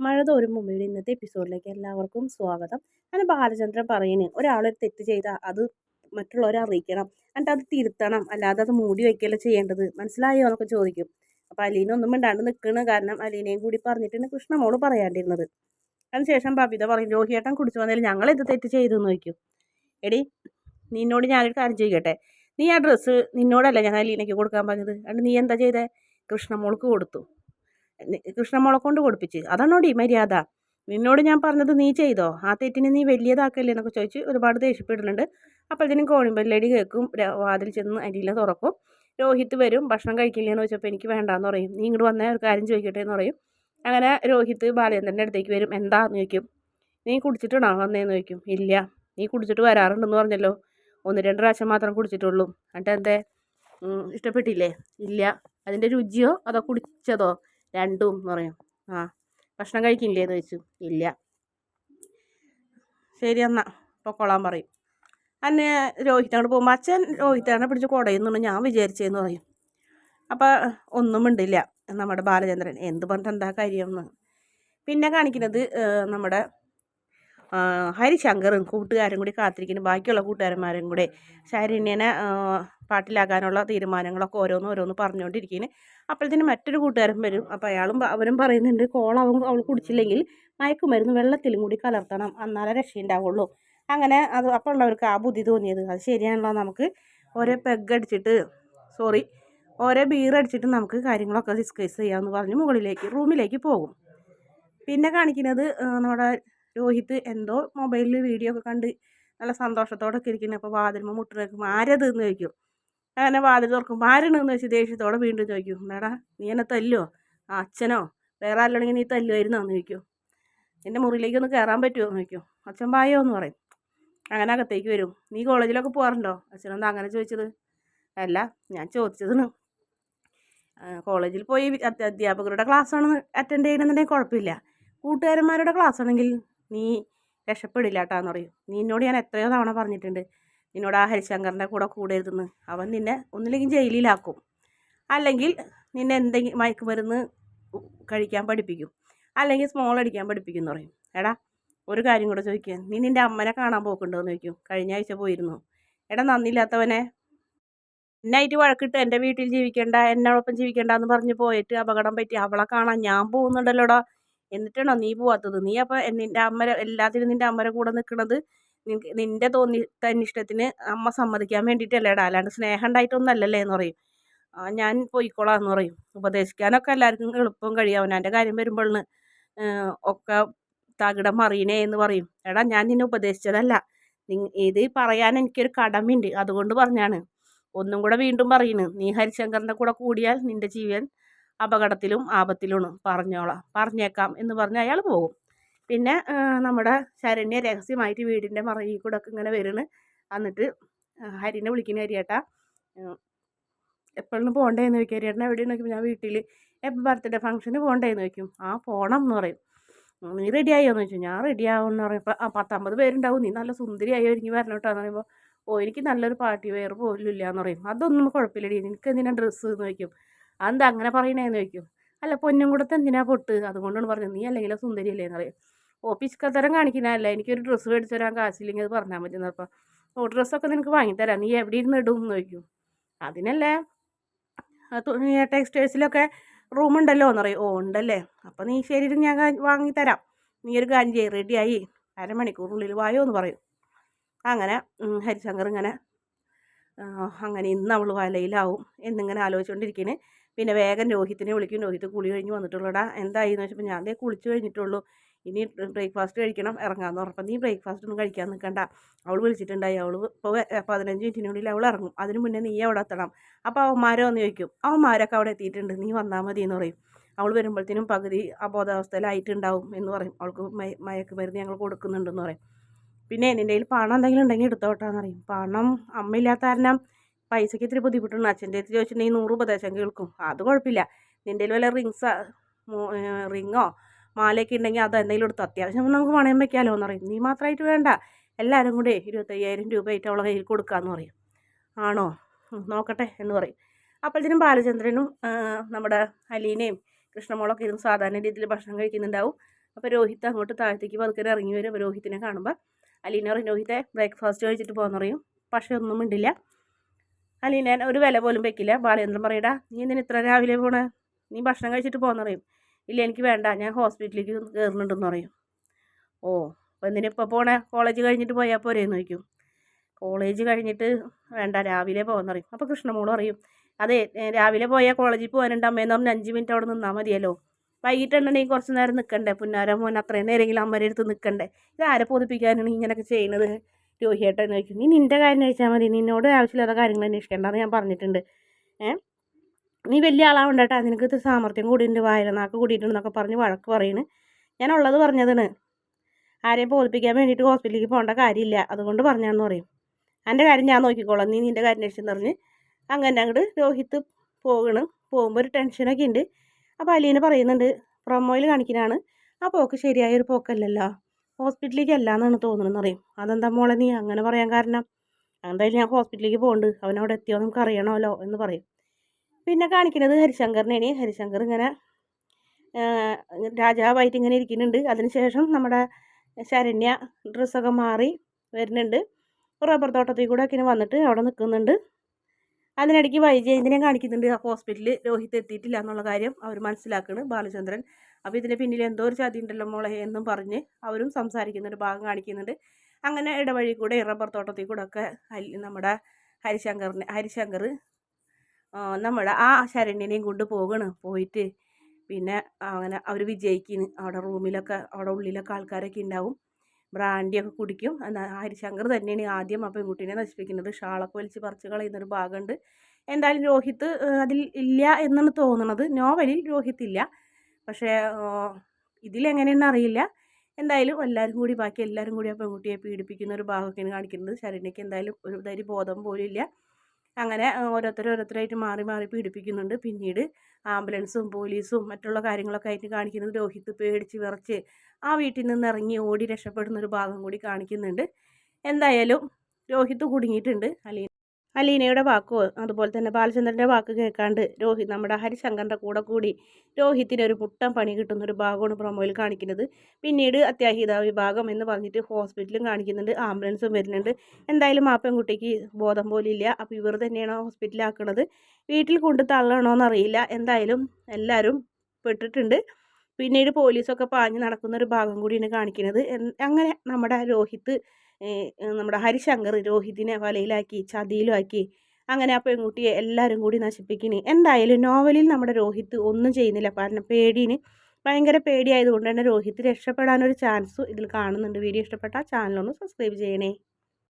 മഴ തോരും മുമ്പയുടെ ഇന്നത്തെ എപ്പിസോഡിലേക്ക് എല്ലാവർക്കും സ്വാഗതം. അങ്ങനെ ബാലചന്ദ്രൻ പറയുന്നു ഒരാളൊരു തെറ്റ് ചെയ്താൽ അത് മറ്റുള്ളവരെ അറിയിക്കണം. എന്നിട്ട് അത് തിരുത്തണം. അല്ലാതെ അത് മൂടി വയ്ക്കല്ല ചെയ്യേണ്ടത്? മനസ്സിലായോ? എന്നൊക്കെ ചോദിക്കും. അപ്പോൾ അലീന ഒന്നും മിണ്ടാണ്ട് നിൽക്കണ് കാരണം അലീനയും കൂടി പറഞ്ഞിട്ടാണ് കൃഷ്ണമോൾ പറയാണ്ടിരുന്നത്. അതിനുശേഷം ബബിത പറയും രോഹിയേട്ടൻ കുടിച്ചു വന്നാലും ഞങ്ങൾ ഇത് തെറ്റ് ചെയ്തു എന്ന് ചോദിക്കും. എടി നിന്നോട് ഞാനൊരു കാര്യം ചെയ്യട്ടെ നീ ആ ഡ്രസ്സ് നിന്നോടല്ല ഞാൻ അലീനയ്ക്ക് കൊടുക്കാൻ പറഞ്ഞത്? അതുകൊണ്ട് നീ എന്താ ചെയ്തേ? കൃഷ്ണമോൾക്ക് കൊടുത്തു. കൃഷ്ണമോളെ കൊണ്ട് കൊടുപ്പിച്ച്. അതാണോടി മര്യാദ? നിന്നോട് ഞാൻ പറഞ്ഞത് നീ ചെയ്തോ? ആ തെറ്റിനെ നീ വലിയതാക്കല്ലേ എന്നൊക്കെ ചോദിച്ച് ഒരുപാട് ദേഷ്യപ്പെടുന്നുണ്ട് അപ്പോഴത്തേനും കോണിമ്പല്ലടി കേൾക്കും വാതിൽ ചെന്ന് അരിയില തുറക്കും. രോഹിത്ത് വരും ഭക്ഷണം കഴിക്കില്ലെന്ന് ചോദിച്ചപ്പോൾ എനിക്ക് വേണ്ടാന്ന് പറയും. നീ ഇങ്ങോട്ട് വന്നാൽ ഒരു കാര്യം ചോദിക്കട്ടെ എന്ന് പറയും. അങ്ങനെ രോഹിത്ത് ബാലചന്ദ്രന്റെ അടുത്തേക്ക് വരും. എന്താന്ന് ചോദിക്കും? നീ കുടിച്ചിട്ടാണോ വന്നേന്ന്? ചോദിക്കും. ഇല്ല. നീ കുടിച്ചിട്ട് വരാറുണ്ടെന്ന് പറഞ്ഞല്ലോ. ഒന്ന് രണ്ട് പ്രാവശ്യം മാത്രം കുടിച്ചിട്ടുള്ളൂ. എന്നിട്ട് എന്തേ? ഇഷ്ടപ്പെട്ടില്ലേ? ഇല്ല. അതിന്റെ രുചിയോ? അതോ കുടിച്ചതോ? രണ്ടും എന്ന് പറയും. ആ ഭക്ഷണം കഴിക്കില്ലേ എന്ന് ചോദിച്ചു. ഇല്ല. ശരി എന്നാ കൊള്ളാൻ പറയും. അന്നെ രോഹിത് അങ്ങോട്ട് പോകുമ്പോൾ അച്ഛൻ രോഹിത്തേനെ പിടിച്ച് കുടയുന്നുണ്ട് ഞാൻ വിചാരിച്ചതെന്ന് പറയും. അപ്പോൾ ഒന്നും ഉണ്ടില്ല നമ്മുടെ ബാലചന്ദ്രൻ എന്ത് പറഞ്ഞിട്ട് എന്താ കാര്യമെന്ന്. പിന്നെ കാണിക്കുന്നത് നമ്മുടെ ഹരിശങ്കറും കൂട്ടുകാരും കൂടി കാത്തിരിക്കുന്നു. ബാക്കിയുള്ള കൂട്ടുകാരന്മാരും കൂടെ ശരണ്യനെ പാട്ടിലാക്കാനുള്ള തീരുമാനങ്ങളൊക്കെ ഓരോന്ന് ഓരോന്ന് പറഞ്ഞുകൊണ്ടിരിക്കുന്നു. അപ്പോഴത്തേനും മറ്റൊരു കൂട്ടുകാരൻ വരും. അപ്പോൾ അയാളും അവരും പറയുന്നുണ്ട് കോൾ അവൻ അവൾ കുടിച്ചില്ലെങ്കിൽ മയക്കുമരുന്ന് വെള്ളത്തിലും കൂടി കലർത്തണം. എന്നാലേ രക്ഷയുണ്ടാവുള്ളൂ അങ്ങനെ അത് അപ്പോൾ ഉള്ളവർക്ക് ആ ബുദ്ധി തോന്നിയത്. അത് ശരിയാണല്ലോ നമുക്ക്. ഓരോ പെഗ് അടിച്ചിട്ട് സോറി ഓരോ ബീർ അടിച്ചിട്ട് നമുക്ക് കാര്യങ്ങളൊക്കെ ഡിസ്കസ് ചെയ്യാമെന്ന് പറഞ്ഞ് മുകളിലേക്ക് റൂമിലേക്ക് പോകും. പിന്നെ കാണിക്കുന്നത് നമ്മുടെ രോഹിത് എന്തോ മൊബൈലിൽ വീഡിയോ ഒക്കെ കണ്ട് നല്ല സന്തോഷത്തോടെ ഒക്കെ ഇരിക്കുന്നത് അപ്പോൾ വാതിലുമ്പോൾ മുട്ടിനേക്കും ആരത് എന്ന് ചോദിക്കും. അങ്ങനെ വാതിൽ തുറക്കും ആരണെന്ന് വെച്ച് ദേഷ്യത്തോടെ വീണ്ടും ചോദിക്കും. എന്നാടാ നീ എന്നെ തല്ലോ ആ അച്ഛനോ? വേറെ ആരല്ലെങ്കിൽ നീ തല്ലുമായിരുന്നോ എന്ന് ചോദിക്കും. എന്റെ മുറിയിലേക്ക് ഒന്ന് കയറാൻ പറ്റുമോ എന്ന് ചോദിക്കും. അച്ഛൻ പായോ എന്ന് പറയും. അങ്ങനെ അകത്തേക്ക് വരും. നീ കോളേജിലൊക്കെ പോകാറുണ്ടോ? അച്ഛനെന്താ അങ്ങനെ ചോദിച്ചത്? അല്ല ഞാൻ ചോദിച്ചതാണ്. കോളേജിൽ പോയി അധ്യാപകരുടെ ക്ലാസ്സാണ് അറ്റൻഡ് ചെയ്യണമെന്നുണ്ടെങ്കിൽ കുഴപ്പമില്ല. കൂട്ടുകാരന്മാരുടെ ക്ലാസ് ആണെങ്കിൽ നീ രക്ഷപ്പെടില്ല കേട്ടാന്ന് പറയും നീ എന്നോട് ഞാൻ എത്രയോ തവണ പറഞ്ഞിട്ടുണ്ട് നിന്നോട് ആ ഹരിശങ്കറിന്റെ കൂടെ കൂടരുതെന്ന്. അവൻ നിന്നെ ഒന്നില്ലെങ്കിൽ ജയിലിലാക്കും. അല്ലെങ്കിൽ നിന്നെ എന്തെങ്കിലും മയക്കുമരുന്ന് കഴിക്കാൻ പഠിപ്പിക്കും. അല്ലെങ്കിൽ സ്മോൾ അടിക്കാൻ പഠിപ്പിക്കും എന്ന് പറയും. എടാ ഒരു കാര്യം കൂടെ ചോദിക്കുക നീ നിന്റെ അമ്മനെ കാണാൻ പോക്കുണ്ടോ എന്ന് ചോദിക്കും. കഴിഞ്ഞ ആഴ്ച പോയിരുന്നു. എടാ നന്ദിയില്ലാത്തവനെ. എന്നായിട്ട് വഴക്കിട്ട് എന്റെ വീട്ടിൽ ജീവിക്കേണ്ട എന്നോടൊപ്പം ജീവിക്കേണ്ട എന്ന് പറഞ്ഞ് പോയിട്ട് അപകടം പറ്റി അവളെ കാണാൻ ഞാൻ പോകുന്നുണ്ടല്ലോടാ. എന്നിട്ടാണോ നീ പോവാത്തത്? നീ അപ്പോൾ നിന്റെ അമ്മ എല്ലാത്തിനും നിന്റെ അമ്മയുടെ കൂടെ നിൽക്കുന്നത് നിന്റെ തോന്നി തന്നിഷ്ടത്തിന് അമ്മ സമ്മതിക്കാൻ വേണ്ടിയിട്ടല്ലേടാ അല്ലാണ്ട് സ്നേഹം ഉണ്ടായിട്ടൊന്നല്ലല്ലേ എന്ന് പറയും ഞാൻ പോയിക്കോളാം എന്ന് പറയും. ഉപദേശിക്കാനൊക്കെ എല്ലാവർക്കും എളുപ്പം കഴിയും. അവനാന്റെ കാര്യം വരുമ്പോഴാണ് ഒക്കെ തകിടം മറിയണേ എന്ന് പറയും. എടാ ഞാൻ നിന്നെ ഉപദേശിച്ചതല്ല. ഇത് പറയാൻ എനിക്കൊരു കടമയുണ്ട്. അതുകൊണ്ട് പറഞ്ഞാണ്. ഒന്നും കൂടെ വീണ്ടും പറയുന്നു നീ ഹരിശങ്കറിന്റെ കൂടെ കൂടിയാൽ നിന്റെ ജീവൻ അപകടത്തിലും ആപത്തിലും പറഞ്ഞോളാം പറഞ്ഞേക്കാം എന്ന് പറഞ്ഞ് അയാൾ പോകും. പിന്നെ നമ്മുടെ ശരണ്യ രഹസ്യമായിട്ട് വീടിന്റെ മറയിൽ കൂടെ ഒക്കെ ഇങ്ങനെ വരുന്നു എന്നിട്ട് ഹരിനെ വിളിക്കുന്ന ഹരിയേട്ടാ എപ്പോഴും പോകണ്ടേന്ന് ചോദിക്കും. ഹരിയേട്ടനെ എവിടെയെന്ന് നോക്കും ഞാൻ വീട്ടിൽ എപ്പോൾ ബർത്ത്ഡേ ഫംഗ്ഷന് പോകണ്ടേന്ന് ചോദിക്കും. ആ പോകണം എന്ന് പറയും. നീ റെഡി ആയോ എന്ന് ചോദിച്ചു ഞാൻ റെഡി ആവുമെന്ന് പറയുമ്പോൾ ആ പത്തമ്പത് പേരുണ്ടാവും. നീ നല്ല സുന്ദരിയായി എനിക്ക് വരണം കേട്ടോ എന്ന് പറയുമ്പോൾ ഓ എനിക്ക് നല്ലൊരു പാർട്ടി വെയർ പോലും ഇല്ല എന്ന് പറയും. അതൊന്നും കുഴപ്പമില്ല നിനക്ക് എന്തിനാ ഡ്രസ്സ് എന്ന് ചോദിക്കും. അതെന്താ അങ്ങനെ പറയണേന്ന് ചോദിക്കും. അല്ല പൊന്നും കൂടത്ത് എന്തിനാ പൊട്ട്? അതുകൊണ്ടാണ് പറഞ്ഞത്. നീ അല്ലെങ്കിൽ സുന്ദരിയല്ലേ എന്ന് പറയും. ഓ പിസ്കത്തരം കാണിക്കുന്നതല്ല എനിക്കൊരു ഡ്രസ്സ് മേടിച്ചു തരാൻ കാശില്ലെങ്കിൽ അത് പറഞ്ഞാൽ മതി അപ്പം ഓ ഡ്രസ്സൊക്കെ നിനക്ക് വാങ്ങിത്തരാം നീ എവിടെ ഇരുന്ന് ഇടും? എന്ന് ചോദിക്കും. അതിനല്ലേ. ടെക്സ്റ്റൈൽസിലൊക്കെ റൂം ഉണ്ടല്ലോ? എന്ന് പറയും. ഓ ഉണ്ടല്ലേ. അപ്പം നീ ശരി ഞാൻ വാങ്ങിത്തരാം നീ ഒരു കാര്യം ചെയ്യും. റെഡിയായി. അരമണിക്കൂറിനുള്ളിൽ വായോ എന്ന് പറയും. അങ്ങനെ ഹരിശങ്കർ ഇങ്ങനെ അങ്ങനെ ഇന്ന് അവൾ വലയിലാവും എന്നിങ്ങനെ ആലോചിച്ചുകൊണ്ടിരിക്കുന്നത് പിന്നെ വേഗം രോഹിത്തിനെ വിളിക്കും. രോഹിത്ത് കുളി കഴിഞ്ഞ് വന്നിട്ടുള്ളടാ. എന്തായി എന്ന് വെച്ചപ്പോൾ ഞാൻ ദേ കുളിച്ച് കഴിഞ്ഞിട്ടുള്ളൂ. ഇനി ബ്രേക്ക്ഫാസ്റ്റ് കഴിക്കണം. ഇറങ്ങാമെന്ന് പറഞ്ഞപ്പോൾ നീ ബ്രേക്ക്ഫാസ്റ്റ് ഒന്നും കഴിക്കാൻ നിൽക്കണ്ട അവൾ വിളിച്ചിട്ടുണ്ടായി. അവൾ ഇപ്പോൾ പതിനഞ്ച് മിനിറ്റിനുള്ളിൽ അവൾ ഇറങ്ങും. അതിന് മുന്നേ നീ അവിടെ എത്തണം. അപ്പോൾ അവന്മാരോ എന്ന് ചോദിക്കും. അവന്മാരൊക്കെ അവിടെ എത്തിയിട്ടുണ്ട്. നീ വന്നാൽ മതി എന്ന് പറയും. അവൾ വരുമ്പോഴത്തേനും പകുതി അബോധാവസ്ഥയിലായിട്ടുണ്ടാവും എന്ന് പറയും. അവൾക്ക് മയക്ക് മരുന്ന് ഞങ്ങൾ കൊടുക്കുന്നുണ്ടെന്ന് പറയും. പിന്നെ നിന്റെ കയ്യിൽ പണം എന്തെങ്കിലും ഉണ്ടെങ്കിൽ എടുത്തോട്ടാന്ന് പറയും. പണം അമ്മയില്ലാത്ത കാരണം പൈസയ്ക്ക് ഇത്തിരി ബുദ്ധിമുട്ടുണ്ട്. അച്ഛന്റെ അടുത്ത് ചോദിച്ചിട്ടുണ്ടെങ്കിൽ നൂറ് ഉപദേശം കേൾക്കും. അത് കുഴപ്പമില്ല. നിന്റെ വല്ല റിങ്സ് റിങ്ങോ മാലയൊക്കെ ഉണ്ടെങ്കിൽ അത് എന്തെങ്കിലും എടുത്ത്. അത്യാവശ്യം നമുക്ക് പണയം വെക്കാമല്ലോ എന്ന് പറയും. നീ മാത്രമായിട്ട് വേണ്ട. എല്ലാവരും കൂടെ ഇരുപത്തയ്യായിരം രൂപയായിട്ട് അവളെ കയ്യിൽ കൊടുക്കാമെന്ന് പറയും. ആണോ? നോക്കട്ടെ എന്ന് പറയും. അപ്പോഴത്തേനും ബാലചന്ദ്രനും നമ്മുടെ അലീനയും കൃഷ്ണമോളൊക്കെ ഇരുന്ന് സാധാരണ രീതിയിൽ ഭക്ഷണം കഴിക്കുന്നുണ്ടാവും. അപ്പോൾ രോഹിത് അങ്ങോട്ട് താഴത്തേക്ക് പതുക്കെ ഇറങ്ങി വരും. രോഹിത്തിനെ കാണുമ്പോൾ അലീന പറയും രോഹിത്തെ ബ്രേക്ക്ഫാസ്റ്റ് കഴിച്ചിട്ട് പോകുന്ന പറയും. പക്ഷേ ഒന്നും മിണ്ടില്ല. അലീന ഒരു വില പോലും വെക്കില്ല. ബാലചന്ദ്രൻ പറയടാ നീ എന്തിനാ ഇത്ര രാവിലെ പോണേ? നീ ഭക്ഷണം കഴിച്ചിട്ട് പോകുന്ന പറയും. ഇല്ല എനിക്ക് വേണ്ട. ഞാൻ ഹോസ്പിറ്റലിലേക്ക് കയറുന്നുണ്ടെന്ന് പറയും. ഓ അപ്പോൾ എന്തിനാ ഇപ്പോൾ പോണേ? കോളേജ് കഴിഞ്ഞിട്ട് പോയാൽ പോരേന്ന് ചോദിക്കും. കോളേജ് കഴിഞ്ഞിട്ട് വേണ്ട രാവിലെ പോകുന്ന പറയും. അപ്പോൾ കൃഷ്ണമോളും അറിയും അതെ രാവിലെ പോയാൽ കോളേജിൽ പോകാനുണ്ട് അമ്മയെന്ന് പറഞ്ഞ് അഞ്ച് മിനിറ്റ് അവിടെ നിന്നാൽ മതിയല്ലോ. വൈകിട്ടുണ്ടെങ്കിൽ കുറച്ച് നേരം നിൽക്കണ്ടേ പുന്നാരമോൻ അത്രയും നേരമെങ്കിലും അമ്മയുടെ അടുത്ത് നിൽക്കണ്ടേ ഇത് ആരെ പൊതിപ്പിക്കാനാണ് ഇങ്ങനെയൊക്കെ ചെയ്യുന്നത് രോഹിയേട്ടൻ ചോദിക്കും നീ നിന്റെ കാര്യം ചോദിച്ചാൽ മതി. നിന്നോട് ആവശ്യമില്ലാത്ത കാര്യങ്ങൾ അന്വേഷിക്കേണ്ടെന്ന് ഞാൻ പറഞ്ഞിട്ടുണ്ട്. നീ വലിയ ആളാവണ്ട കേട്ടോ നിനക്ക് ഇത് സാമർത്ഥ്യം കൂടിയിട്ടുണ്ട് വായനാക്ക് കൂടിയിട്ടുണ്ടെന്നൊക്കെ പറഞ്ഞ് വഴക്ക് പറയുന്നു ഞാൻ ഉള്ളത് പറഞ്ഞതാണ്. ആരെയും ബോധിപ്പിക്കാൻ വേണ്ടിയിട്ട് ഹോസ്പിറ്റലിലേക്ക് പോകേണ്ട കാര്യമില്ല. അതുകൊണ്ട് പറഞ്ഞാന്ന് പറയും. എന്റെ കാര്യം ഞാൻ നോക്കിക്കോളാം. നീ നിന്റെ കാര്യം അന്വേഷിച്ചെന്ന് പറഞ്ഞ് അങ്ങനെ അങ്ങോട്ട് രോഹിത്ത് പോകണം. പോകുമ്പോൾ ഒരു ടെൻഷനൊക്കെ ഉണ്ട് അപ്പോൾ അലീന പറയുന്നുണ്ട് പ്രൊമോയിൽ കാണിക്കുന്നതാണ് ആ പോക്ക് ശരിയായ ഒരു പോക്കല്ലല്ലോ. ഹോസ്പിറ്റലിലേക്ക് അല്ല എന്നാണ് അറിയും അതെന്താ മോളെ നീ അങ്ങനെ പറയാൻ കാരണം? എന്തായാലും ഞാൻ ഹോസ്പിറ്റലിലേക്ക് പോകുന്നുണ്ട് അവനവിടെ എത്തിയോ നമുക്ക് അറിയണമല്ലോ എന്ന് പറയും. പിന്നെ കാണിക്കുന്നത് ഹരിശങ്കറിനെയാണ്. ഹരിശങ്കർ ഇങ്ങനെ രാജാവായിട്ട് ഇങ്ങനെ ഇരിക്കുന്നുണ്ട്. അതിനുശേഷം നമ്മുടെ ശരണ്യ ഡ്രസ്സൊക്കെ മാറി വരുന്നുണ്ട്. റബ്ബർ തോട്ടത്തിൽ കൂടെ ഒക്കെ വന്നിട്ട് അവിടെ നിൽക്കുന്നുണ്ട്. അതിനിടയ്ക്ക് വൈജയന്തിനെ കാണിക്കുന്നുണ്ട്. ഹോസ്പിറ്റലിൽ രോഹിത് എത്തിയിട്ടില്ല എന്നുള്ള കാര്യം അവർ മനസ്സിലാക്കുന്നു ബാലചന്ദ്രൻ അപ്പോൾ ഇതിന് പിന്നിൽ എന്തോ ഒരു ചതി ഉണ്ടല്ലോ മോളെ എന്നും പറഞ്ഞ് അവരും സംസാരിക്കുന്ന ഒരു ഭാഗം കാണിക്കുന്നുണ്ട്. അങ്ങനെ ഇടവഴി കൂടെ റബ്ബർ തോട്ടത്തിൽ കൂടെ ഒക്കെ നമ്മുടെ ഹരിശങ്കറിനെ ഹരിശങ്കർ നമ്മുടെ ആ ശരണ്യനെയും കൊണ്ട് പോകണ്. പോയിട്ട് പിന്നെ അങ്ങനെ അവർ വിജയിക്കുന്നു അവിടെ റൂമിലൊക്കെ അവിടെ ഉള്ളിലൊക്കെ ആൾക്കാരൊക്കെ ഉണ്ടാവും. ബ്രാൻഡിയൊക്കെ കുടിക്കും. എന്നാൽ ഹരിശങ്കർ തന്നെയാണ് ആദ്യം ആ പെൺകുട്ടീനെ നശിപ്പിക്കുന്നത്. ഷാളൊക്കെ വലിച്ച് പറിച്ച് കളയുന്നൊരു ഭാഗമുണ്ട് എന്തായാലും രോഹിത് അതിൽ ഇല്ല എന്നാണ് തോന്നുന്നത് നോവലിൽ രോഹിത്ത് ഇല്ല. പക്ഷേ ഇതിലെങ്ങനെയെന്ന് അറിയില്ല. എന്തായാലും എല്ലാവരും കൂടി ബാക്കി എല്ലാവരും കൂടി ആ പെൺകുട്ടിയെ പീഡിപ്പിക്കുന്ന ഒരു ഭാഗമൊക്കെയാണ് കാണിക്കുന്നത്. ശരണ്യക്ക് എന്തായാലും ഒരു തരി ബോധം പോലും ഇല്ല. അങ്ങനെ ഓരോരുത്തർ ഓരോരുത്തരായിട്ട് മാറി മാറി പീഡിപ്പിക്കുന്നുണ്ട്. പിന്നീട് ആംബുലൻസും പോലീസും മറ്റുള്ള കാര്യങ്ങളൊക്കെ ആയിട്ട് കാണിക്കുന്നത് രോഹിത്ത് പേടിച്ച് വിറച്ച് ആ വീട്ടിൽ നിന്ന് ഇറങ്ങി ഓടി രക്ഷപ്പെടുന്ന ഒരു ഭാഗം കൂടി കാണിക്കുന്നുണ്ട്. എന്തായാലും രോഹിത്ത് കുടുങ്ങിയിട്ടുണ്ട്. അലീന അലീനയുടെ വാക്കോ അതുപോലെ തന്നെ ബാലചന്ദ്രന്റെ വാക്ക് കേൾക്കാണ്ട് രോഹിത് നമ്മുടെ ഹരിശങ്കറിന്റെ കൂടെ കൂടി രോഹിത്തിന് ഒരു പുട്ടം പണി കിട്ടുന്ന ഒരു ഭാഗമാണ് പ്രൊമോയിൽ കാണിക്കുന്നത്. പിന്നീട് അത്യാഹിത വിഭാഗം എന്ന് പറഞ്ഞിട്ട് ഹോസ്പിറ്റലും കാണിക്കുന്നുണ്ട് ആംബുലൻസും വരുന്നുണ്ട്. എന്തായാലും ആ പെൺകുട്ടിക്ക് ബോധം പോലില്ല അപ്പോൾ ഇവർ തന്നെയാണ് ഹോസ്പിറ്റലാക്കുന്നത് വീട്ടിൽ കൊണ്ട് തള്ളണോന്ന് അറിയില്ല എന്തായാലും എല്ലാവരും പെട്ടിട്ടുണ്ട്. പിന്നീട് പോലീസൊക്കെ പാഞ്ഞ് നടക്കുന്ന ഒരു ഭാഗം കൂടിയാണ് കാണിക്കുന്നത്. അങ്ങനെ നമ്മുടെ രോഹിത്ത് നമ്മുടെ ഹരിശങ്കർ രോഹിതിനെ വലയിലാക്കി ചതിയിലാക്കി അങ്ങനെ ആ പെൺകുട്ടിയെ എല്ലാവരും കൂടി നശിപ്പിക്കണി. എന്തായാലും നോവലിൽ നമ്മുടെ രോഹിത്ത് ഒന്നും ചെയ്യുന്നില്ല. കാരണം പേടിന് ഭയങ്കര പേടിയായതുകൊണ്ട് തന്നെ രോഹിത്ത് രക്ഷപ്പെടാനൊരു ചാൻസ് ഇതിൽ കാണുന്നുണ്ട്. വീഡിയോ ഇഷ്ടപ്പെട്ടാൽ ചാനലൊന്ന് സബ്സ്ക്രൈബ് ചെയ്യണേ.